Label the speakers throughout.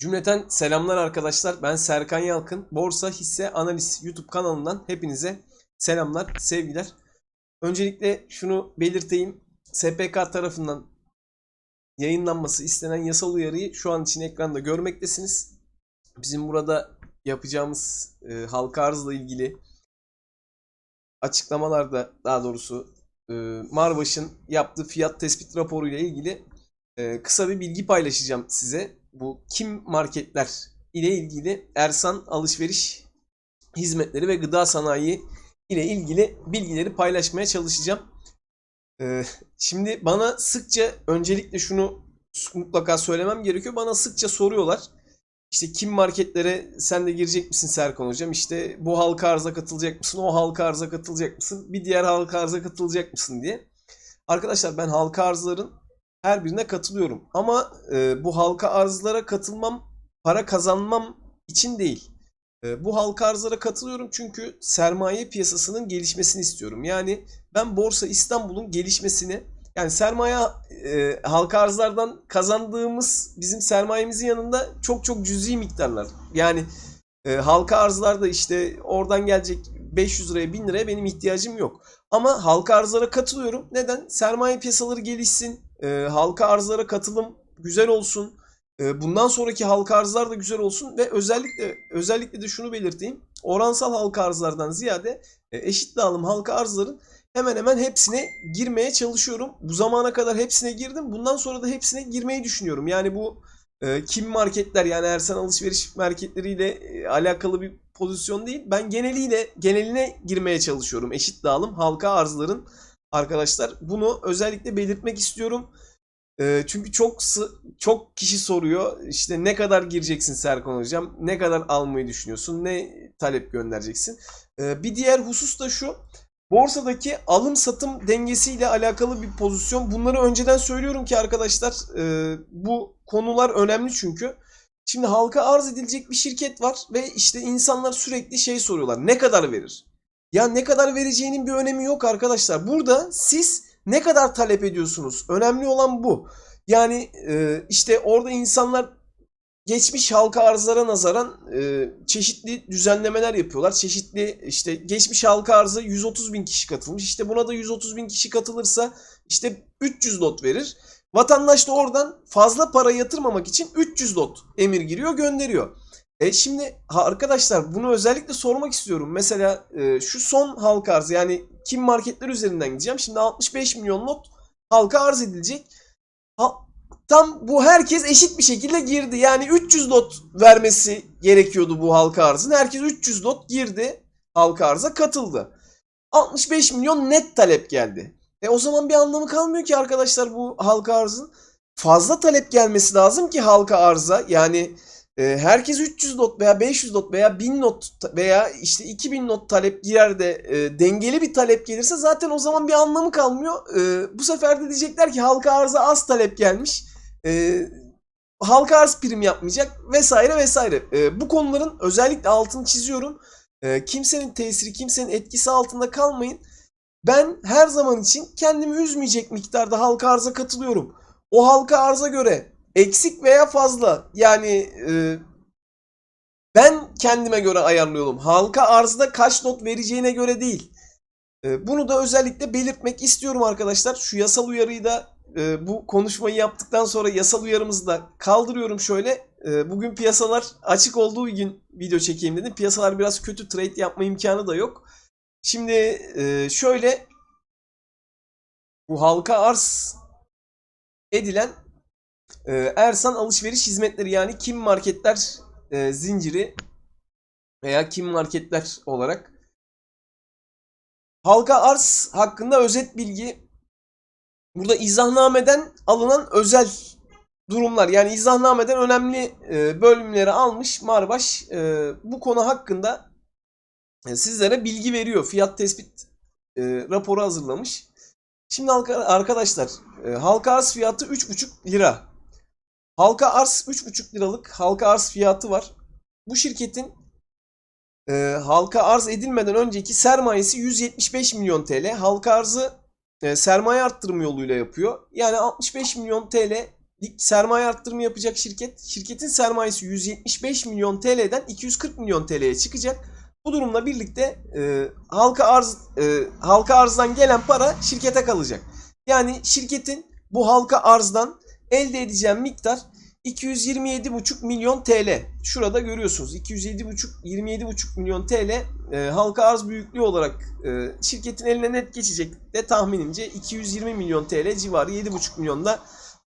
Speaker 1: Cümleten selamlar arkadaşlar. Ben Serkan Yalkın. Borsa Hisse Analiz YouTube kanalından hepinize selamlar, sevgiler. Öncelikle şunu belirteyim. SPK tarafından yayınlanması istenen yasal uyarıyı şu an için ekranda görmektesiniz. Bizim burada yapacağımız e, halka arzla ilgili açıklamalarda daha doğrusu e, Marbaş'ın yaptığı fiyat tespit raporu ile ilgili e, kısa bir bilgi paylaşacağım size. Bu kim marketler ile ilgili Ersan alışveriş hizmetleri ve gıda sanayi ile ilgili bilgileri paylaşmaya çalışacağım. E, şimdi bana sıkça öncelikle şunu mutlaka söylemem gerekiyor. Bana sıkça soruyorlar. İşte kim marketlere sen de girecek misin Serkan hocam? İşte bu halka arza katılacak mısın? O halka arza katılacak mısın? Bir diğer halka arza katılacak mısın diye. Arkadaşlar ben halka arzların her birine katılıyorum. Ama e, bu halka arzlara katılmam para kazanmam için değil. E, bu halka arzlara katılıyorum çünkü sermaye piyasasının gelişmesini istiyorum. Yani ben Borsa İstanbul'un gelişmesini yani sermaye e, halka arzlardan kazandığımız bizim sermayemizin yanında çok çok cüzi miktarlar. Yani e, halka arzlarda işte oradan gelecek 500 liraya 1000 liraya benim ihtiyacım yok. Ama halka arzlara katılıyorum. Neden? Sermaye piyasaları gelişsin. E, halka arzlara katılım güzel olsun. E, bundan sonraki halka arzlar da güzel olsun ve özellikle özellikle de şunu belirteyim. Oransal halka arzlardan ziyade e, eşit dağılım halka arzların hemen hemen hepsine girmeye çalışıyorum. Bu zamana kadar hepsine girdim. Bundan sonra da hepsine girmeyi düşünüyorum. Yani bu e, kim marketler yani Ersan alışveriş marketleriyle e, alakalı bir pozisyon değil. Ben geneliyle geneline girmeye çalışıyorum. Eşit dağılım halka arzların arkadaşlar. Bunu özellikle belirtmek istiyorum. E, çünkü çok çok kişi soruyor. İşte ne kadar gireceksin Serkan hocam? Ne kadar almayı düşünüyorsun? Ne talep göndereceksin? E, bir diğer husus da şu. Borsadaki alım satım dengesiyle alakalı bir pozisyon. Bunları önceden söylüyorum ki arkadaşlar e, bu konular önemli çünkü. Şimdi halka arz edilecek bir şirket var ve işte insanlar sürekli şey soruyorlar. Ne kadar verir? Ya ne kadar vereceğinin bir önemi yok arkadaşlar. Burada siz ne kadar talep ediyorsunuz? Önemli olan bu. Yani e, işte orada insanlar geçmiş halka arzlara nazaran e, çeşitli düzenlemeler yapıyorlar. Çeşitli işte geçmiş halka arzı 130 bin kişi katılmış. İşte buna da 130 bin kişi katılırsa işte 300 lot verir. Vatandaş da oradan fazla para yatırmamak için 300 lot emir giriyor gönderiyor. E şimdi arkadaşlar bunu özellikle sormak istiyorum. Mesela e, şu son halka arzı yani kim marketler üzerinden gideceğim. Şimdi 65 milyon lot halka arz edilecek. Ha, tam bu herkes eşit bir şekilde girdi. Yani 300 lot vermesi gerekiyordu bu halka arzın. Herkes 300 lot girdi. Halka arza katıldı. 65 milyon net talep geldi. E o zaman bir anlamı kalmıyor ki arkadaşlar bu halka arzın. Fazla talep gelmesi lazım ki halka arza. Yani e, herkes 300 lot veya 500 lot veya 1000 lot veya işte 2000 lot talep girer de e, dengeli bir talep gelirse zaten o zaman bir anlamı kalmıyor. E, bu sefer de diyecekler ki halka arza az talep gelmiş. E, halka arz prim yapmayacak vesaire vesaire. E, bu konuların özellikle altını çiziyorum. E, kimsenin tesiri, kimsenin etkisi altında kalmayın. Ben her zaman için kendimi üzmeyecek miktarda halka arza katılıyorum. O halka arza göre eksik veya fazla yani e, ben kendime göre ayarlıyorum. Halka arzda kaç not vereceğine göre değil. E, bunu da özellikle belirtmek istiyorum arkadaşlar. Şu yasal uyarıyı da e, bu konuşmayı yaptıktan sonra yasal uyarımızı da kaldırıyorum şöyle. E, bugün piyasalar açık olduğu gün video çekeyim dedim. Piyasalar biraz kötü trade yapma imkanı da yok. Şimdi e, şöyle bu halka arz edilen e, Ersan alışveriş hizmetleri yani kim marketler e, zinciri veya kim marketler olarak halka arz hakkında özet bilgi burada izahnameden alınan özel durumlar yani izahnameden önemli e, bölümleri almış Marbaş bu konu hakkında sizlere bilgi veriyor. Fiyat tespit e, raporu hazırlamış. Şimdi arkadaşlar e, halka arz fiyatı 3,5 lira. Halka arz 3,5 liralık halka arz fiyatı var. Bu şirketin e, halka arz edilmeden önceki sermayesi 175 milyon TL. Halka arzı e, sermaye arttırım yoluyla yapıyor. Yani 65 milyon TL sermaye arttırımı yapacak şirket. Şirketin sermayesi 175 milyon TL'den 240 milyon TL'ye çıkacak. Bu durumla birlikte e, halka arz e, halka arzdan gelen para şirkete kalacak. Yani şirketin bu halka arzdan elde edeceğim miktar 227,5 milyon TL. Şurada görüyorsunuz 207,5 27,5 milyon TL e, halka arz büyüklüğü olarak e, şirketin eline net geçecek de tahminimce 220 milyon TL civarı 7,5 milyonda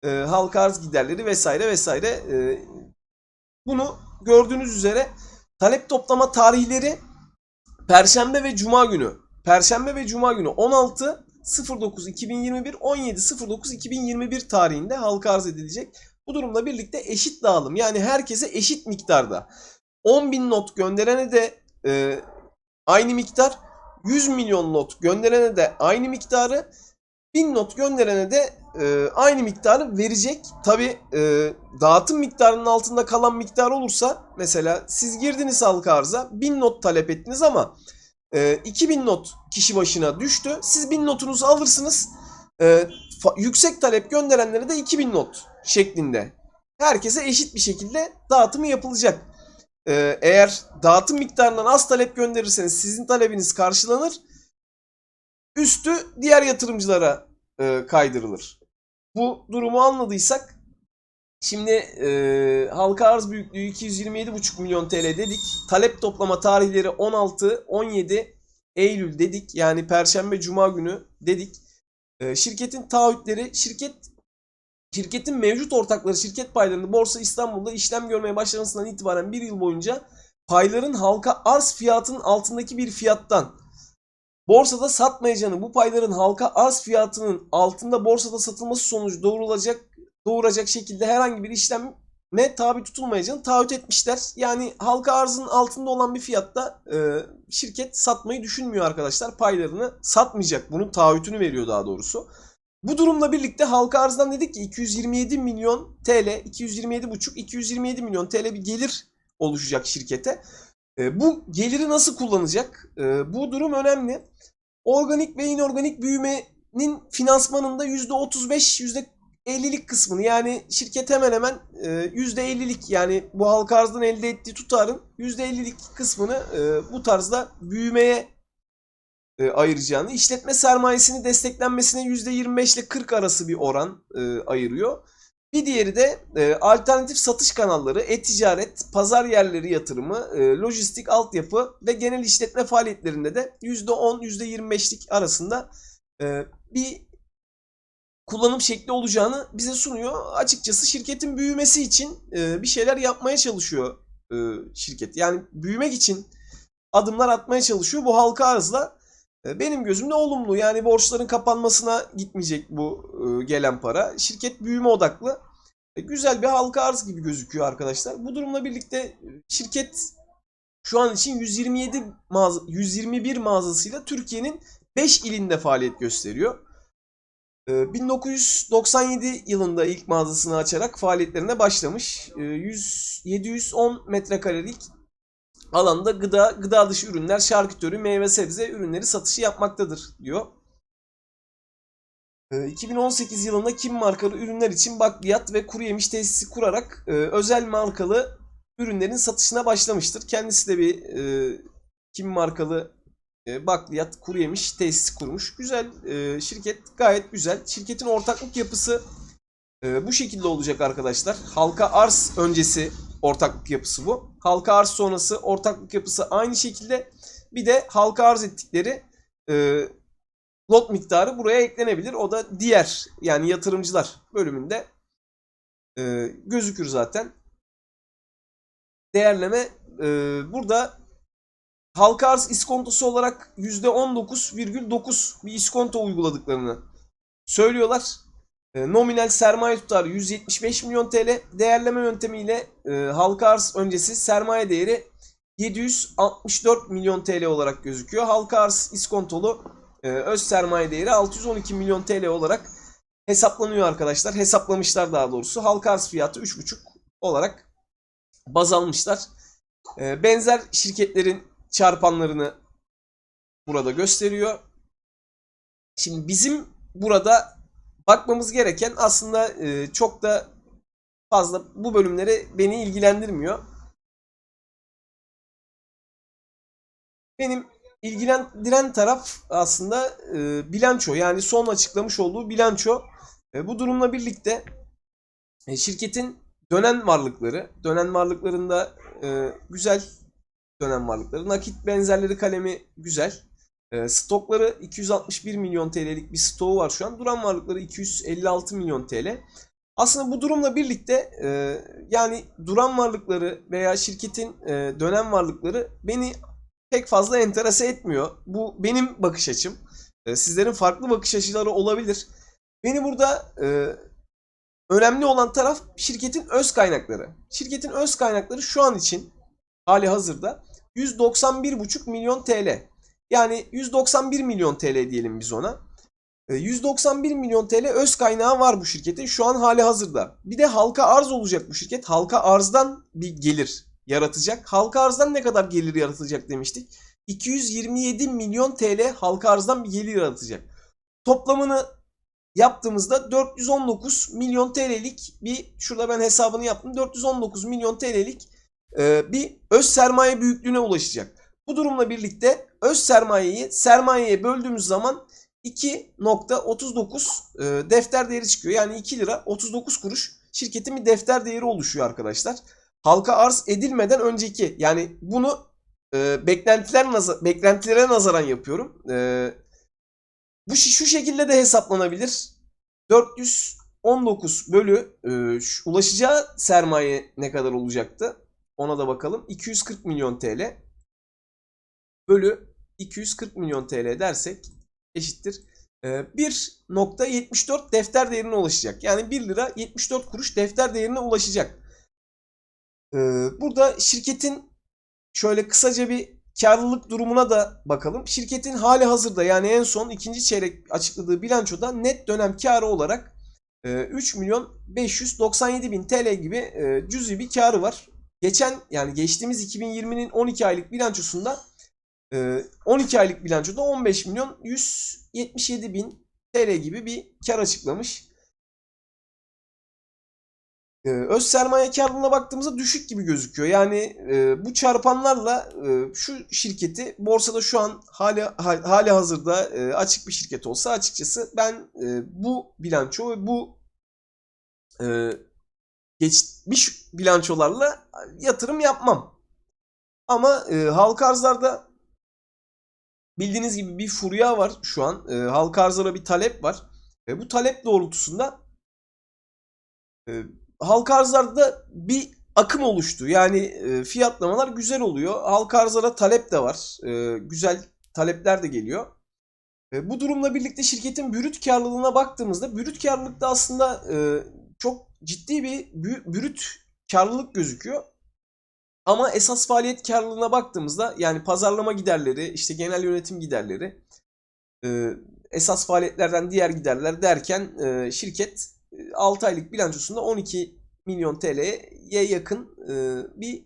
Speaker 1: e, halka arz giderleri vesaire vesaire. E, bunu gördüğünüz üzere talep toplama tarihleri Perşembe ve Cuma günü. Perşembe ve Cuma günü 16 09 2021 17 09 2021 tarihinde halka arz edilecek. Bu durumla birlikte eşit dağılım yani herkese eşit miktarda 10 bin not gönderene de e, aynı miktar 100 milyon not gönderene de aynı miktarı 1000 not gönderene de e, aynı miktarı verecek. Tabi e, dağıtım miktarının altında kalan miktar olursa mesela siz girdiniz halka arza 1000 not talep ettiniz ama e, 2000 not kişi başına düştü. Siz 1000 notunuzu alırsınız. E, yüksek talep gönderenlere de 2000 not şeklinde. Herkese eşit bir şekilde dağıtımı yapılacak. E, eğer dağıtım miktarından az talep gönderirseniz sizin talebiniz karşılanır. Üstü diğer yatırımcılara e, kaydırılır. Bu durumu anladıysak şimdi e, halka arz büyüklüğü 227,5 milyon TL dedik. Talep toplama tarihleri 16-17 Eylül dedik. Yani Perşembe Cuma günü dedik. E, şirketin taahhütleri şirket şirketin mevcut ortakları şirket paylarını Borsa İstanbul'da işlem görmeye başlamasından itibaren bir yıl boyunca payların halka arz fiyatının altındaki bir fiyattan borsada satmayacağını, bu payların halka arz fiyatının altında borsada satılması sonucu doğurulacak doğuracak şekilde herhangi bir işleme tabi tutulmayacağını taahhüt etmişler. Yani halka arzın altında olan bir fiyatta e, şirket satmayı düşünmüyor arkadaşlar. Paylarını satmayacak. Bunun taahhütünü veriyor daha doğrusu. Bu durumla birlikte halka arzdan dedik ki 227 milyon TL, 227,5 227 milyon TL bir gelir oluşacak şirkete. E, bu geliri nasıl kullanacak? E, bu durum önemli. Organik ve inorganik büyümenin finansmanında %35, %50'lik kısmını yani şirket hemen hemen e, %50'lik yani bu halka arzdan elde ettiği tutarın %50'lik kısmını e, bu tarzda büyümeye e, ayıracağını, işletme sermayesini desteklenmesine %25 ile 40 arası bir oran e, ayırıyor. Bir diğeri de e, alternatif satış kanalları, e-ticaret, pazar yerleri yatırımı, e, lojistik altyapı ve genel işletme faaliyetlerinde de %10, %25'lik arasında e, bir kullanım şekli olacağını bize sunuyor. Açıkçası şirketin büyümesi için e, bir şeyler yapmaya çalışıyor e, şirket. Yani büyümek için adımlar atmaya çalışıyor. Bu halka arzla benim gözümde olumlu. Yani borçların kapanmasına gitmeyecek bu e, gelen para. Şirket büyüme odaklı. E, Güzel bir halka arz gibi gözüküyor arkadaşlar. Bu durumla birlikte e, şirket şu an için 127 mağaza, 121 mağazasıyla Türkiye'nin 5 ilinde faaliyet gösteriyor. E, 1997 yılında ilk mağazasını açarak faaliyetlerine başlamış. E, 100, 710 metrekarelik alanda gıda, gıda dışı ürünler, şarküteri, meyve sebze ürünleri satışı yapmaktadır diyor. Ee, 2018 yılında Kim markalı ürünler için bakliyat ve kuru yemiş tesisi kurarak e, özel markalı ürünlerin satışına başlamıştır. Kendisi de bir e, Kim markalı e, bakliyat, kuru yemiş tesisi kurmuş. Güzel şirket, gayet güzel. Şirketin ortaklık yapısı bu şekilde olacak arkadaşlar. Halka arz öncesi ortaklık yapısı bu. Halka arz sonrası ortaklık yapısı aynı şekilde. Bir de halka arz ettikleri e, lot miktarı buraya eklenebilir. O da diğer yani yatırımcılar bölümünde e, gözükür zaten. Değerleme e, burada halka arz iskontosu olarak %19,9 bir iskonto uyguladıklarını söylüyorlar. E, nominal sermaye tutarı 175 milyon TL. Değerleme yöntemiyle e, halka arz öncesi sermaye değeri 764 milyon TL olarak gözüküyor. Halka arz iskontolu e, öz sermaye değeri 612 milyon TL olarak hesaplanıyor arkadaşlar. Hesaplamışlar daha doğrusu. Halka arz fiyatı 3,5 olarak baz almışlar. E, benzer şirketlerin çarpanlarını burada gösteriyor. Şimdi bizim burada bakmamız gereken aslında e, çok da fazla bu bölümleri beni ilgilendirmiyor. Benim ilgilendiren taraf aslında e, bilanço yani son açıklamış olduğu bilanço. E, bu durumla birlikte şirketin dönen varlıkları, dönen varlıklarında güzel dönen varlıkları, nakit benzerleri kalemi güzel. E, stokları 261 milyon TL'lik bir stoğu var şu an. Duran varlıkları 256 milyon TL. Aslında bu durumla birlikte e, yani duran varlıkları veya şirketin e, dönen varlıkları beni pek fazla enterese etmiyor. Bu benim bakış açım. E, sizlerin farklı bakış açıları olabilir. Beni burada önemli olan taraf şirketin öz kaynakları. Şirketin öz kaynakları şu an için hali hazırda 191,5 milyon TL. Yani 191 milyon TL diyelim biz ona. E, 191 milyon TL öz kaynağı var bu şirketin şu an hali hazırda. Bir de halka arz olacak bu şirket. Halka arzdan bir gelir yaratacak. Halka arzdan ne kadar gelir yaratacak demiştik. 227 milyon TL halka arzdan bir gelir yaratacak. Toplamını yaptığımızda 419 milyon TL'lik bir şurada ben hesabını yaptım. 419 milyon TL'lik e, bir öz sermaye büyüklüğüne ulaşacak. Bu durumla birlikte öz sermayeyi sermayeye böldüğümüz zaman 2.39 e, defter değeri çıkıyor. Yani 2 lira 39 kuruş şirketin bir defter değeri oluşuyor arkadaşlar. Halka arz edilmeden önceki yani bunu e, beklentiler naza, beklentilere nazaran yapıyorum. E, bu şu şekilde de hesaplanabilir. 419 bölü şu- ulaşacağı sermaye ne kadar olacaktı? Ona da bakalım. 240 milyon TL bölü 240 milyon TL dersek eşittir. E, 1.74 defter değerine ulaşacak. Yani 1 lira 74 kuruş defter değerine ulaşacak. E, burada şirketin şöyle kısaca bir karlılık durumuna da bakalım. Şirketin hali hazırda yani en son ikinci çeyrek açıkladığı bilançoda net dönem karı olarak e, 3 milyon 597 bin TL gibi e, cüzi bir karı var. Geçen yani geçtiğimiz 2020'nin 12 aylık bilançosunda e, 12 aylık bilançoda 15 milyon 177 bin TL gibi bir kar açıklamış. Ee, öz sermaye karlılığına baktığımızda düşük gibi gözüküyor. Yani e, bu çarpanlarla e, şu şirketi borsada şu an hali ha- hali hazırda e, açık bir şirket olsa açıkçası ben bu bilanço ve bu geçmiş bilançolarla yatırım yapmam. Ama e, halka arzlarda bildiğiniz gibi bir furya var şu an. E, halka arzlara bir talep var. Ve bu talep doğrultusunda e, halka arzlarda bir akım oluştu. Yani e, fiyatlamalar güzel oluyor. Halka arzlara talep de var. E, güzel talepler de geliyor. E, bu durumla birlikte şirketin brüt karlılığına baktığımızda brüt karlılıkta aslında e, çok ciddi bir bü- brüt karlılık gözüküyor. Ama esas faaliyet karlılığına baktığımızda yani pazarlama giderleri, işte genel yönetim giderleri, e, esas faaliyetlerden diğer giderler derken e, şirket 6 aylık bilançosunda 12 milyon TL'ye yakın e, bir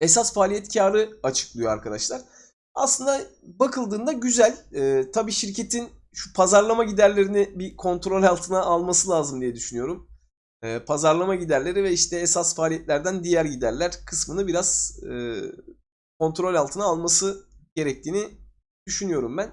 Speaker 1: esas faaliyet karı açıklıyor arkadaşlar. Aslında bakıldığında güzel. E, tabii şirketin şu pazarlama giderlerini bir kontrol altına alması lazım diye düşünüyorum. E, pazarlama giderleri ve işte esas faaliyetlerden diğer giderler kısmını biraz e, kontrol altına alması gerektiğini düşünüyorum ben.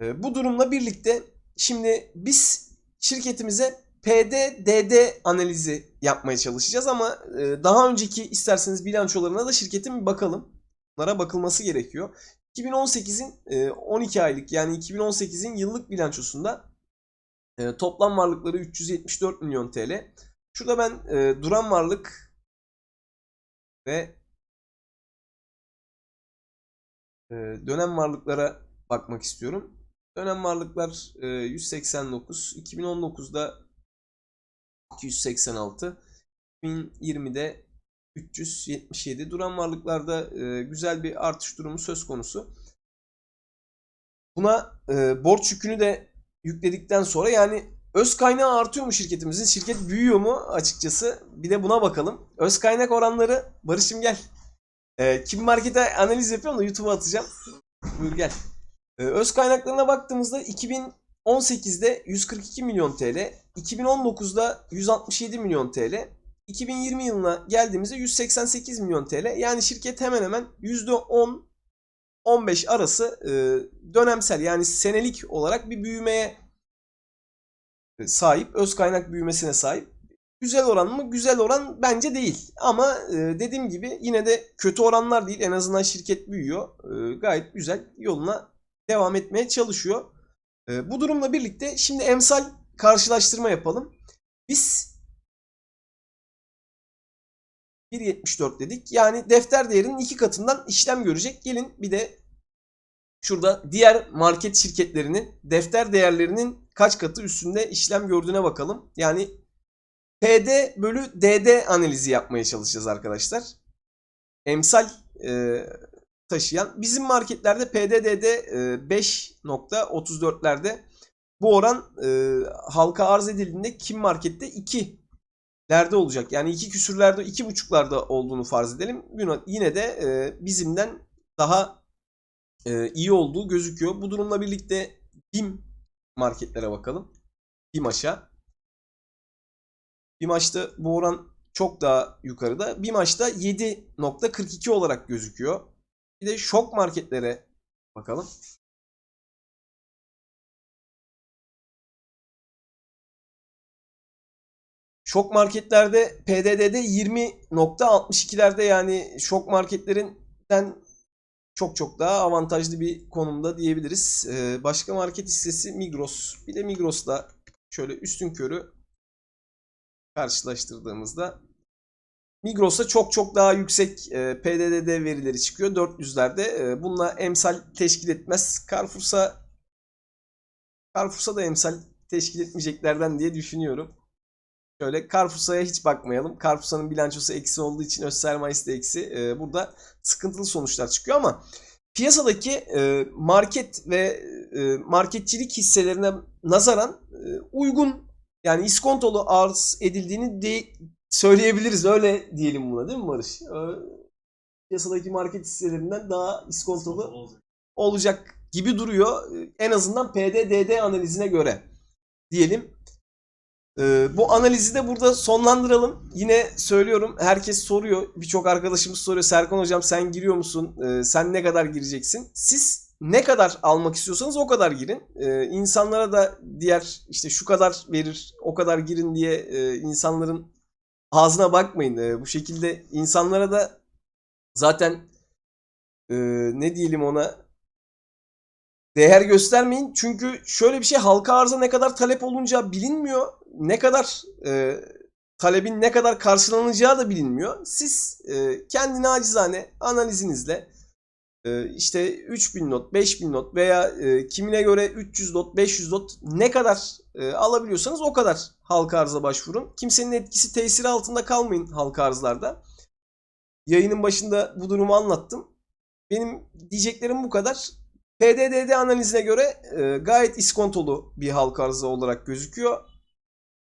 Speaker 1: E, bu durumla birlikte şimdi biz şirketimize PD-DD analizi yapmaya çalışacağız ama e, daha önceki isterseniz bilançolarına da şirketin bir bakalım. Bunlara bakılması gerekiyor. 2018'in e, 12 aylık yani 2018'in yıllık bilançosunda e, toplam varlıkları 374 milyon TL. Şurada ben e, duran varlık ve e, dönem varlıklara bakmak istiyorum. Dönem varlıklar e, 189, 2019'da 286, 2020'de 377. Duran varlıklarda e, güzel bir artış durumu söz konusu. Buna e, borç yükünü de yükledikten sonra yani öz kaynağı artıyor mu şirketimizin? Şirket büyüyor mu açıkçası? Bir de buna bakalım. Öz kaynak oranları Barış'ım gel. E, Kim Market'e analiz yapıyorum da YouTube'a atacağım. Buyur gel. Ee, öz kaynaklarına baktığımızda 2018'de 142 milyon TL, 2019'da 167 milyon TL, 2020 yılına geldiğimizde 188 milyon TL. Yani şirket hemen hemen %10 15 arası e, dönemsel yani senelik olarak bir büyümeye sahip, öz kaynak büyümesine sahip. Güzel oran mı? Güzel oran bence değil. Ama e, dediğim gibi yine de kötü oranlar değil. En azından şirket büyüyor. E, gayet güzel yoluna devam etmeye çalışıyor. E, bu durumla birlikte şimdi emsal karşılaştırma yapalım. Biz 1.74 dedik. Yani defter değerinin iki katından işlem görecek. Gelin bir de şurada diğer market şirketlerinin defter değerlerinin kaç katı üstünde işlem gördüğüne bakalım. Yani PD bölü DD analizi yapmaya çalışacağız arkadaşlar. Emsal e, taşıyan. Bizim marketlerde PDD'de e, 5.34'lerde bu oran e, halka arz edildiğinde kim markette 2'lerde olacak. Yani 2 küsürlerde 2.5'larda olduğunu farz edelim. Yine- de e, bizimden daha e, iyi olduğu gözüküyor. Bu durumla birlikte BİM marketlere bakalım. BİM aşağı. Bir maçta bu oran çok daha yukarıda. Bir maçta 7.42 olarak gözüküyor. Bir de şok marketlere bakalım. Şok marketlerde PDD'de 20.62'lerde yani şok marketlerinden çok çok daha avantajlı bir konumda diyebiliriz. Ee, başka market hissesi Migros. Bir de Migros'la şöyle üstün körü karşılaştırdığımızda Migros'ta çok çok daha yüksek e, verileri çıkıyor 400'lerde. E, bununla emsal teşkil etmez. Carrefour'sa Carrefour'sa da emsal teşkil etmeyeceklerden diye düşünüyorum. Şöyle Carrefour'sa hiç bakmayalım. Carrefour'un bilançosu eksi olduğu için öz sermayesi de eksi. E, burada sıkıntılı sonuçlar çıkıyor ama piyasadaki e, market ve e, marketçilik hisselerine nazaran e, uygun yani iskontolu arz edildiğini de söyleyebiliriz. Öyle diyelim buna değil mi Barış? Ee, Piyasadaki market hisselerinden daha iskontolu olacak gibi duruyor. Ee, En azından PDDD analizine göre diyelim. Ee, bu analizi de burada sonlandıralım. Yine söylüyorum herkes soruyor. Birçok arkadaşımız soruyor. Serkan hocam sen giriyor musun? Ee, sen ne kadar gireceksin? Siz ne kadar almak istiyorsanız o kadar girin. Ee, insanlara da diğer işte şu kadar verir, o kadar girin diye e, insanların ağzına bakmayın. Ee, bu şekilde insanlara da zaten e, ne diyelim ona değer göstermeyin. Çünkü şöyle bir şey halka arza ne kadar talep olunca bilinmiyor. Ne kadar e, talebin ne kadar karşılanacağı da bilinmiyor. Siz e, kendi nacizane analizinizle e, işte 3000 not, 5000 not veya e, kimine göre 300 not, 500 not ne kadar e, alabiliyorsanız o kadar halka arıza başvurun. Kimsenin etkisi tesiri altında kalmayın halka arzlarda. Yayının başında bu durumu anlattım. Benim diyeceklerim bu kadar. PDDD analizine göre e, gayet iskontolu bir halka arzı olarak gözüküyor.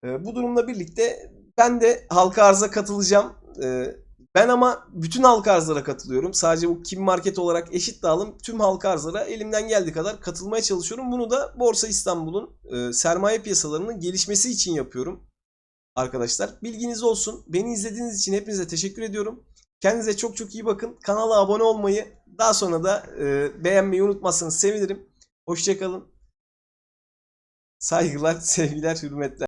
Speaker 1: E, bu durumla birlikte ben de halka arıza katılacağım. E, ben ama bütün halka arzlara katılıyorum. Sadece bu kim market olarak eşit dağılım tüm halka arzlara elimden geldiği kadar katılmaya çalışıyorum. Bunu da Borsa İstanbul'un e, sermaye piyasalarının gelişmesi için yapıyorum. Arkadaşlar bilginiz olsun. Beni izlediğiniz için hepinize teşekkür ediyorum. Kendinize çok çok iyi bakın. Kanala abone olmayı, daha sonra da e, beğenmeyi unutmazsanız sevinirim. Hoşçakalın. Saygılar, sevgiler, hürmetler.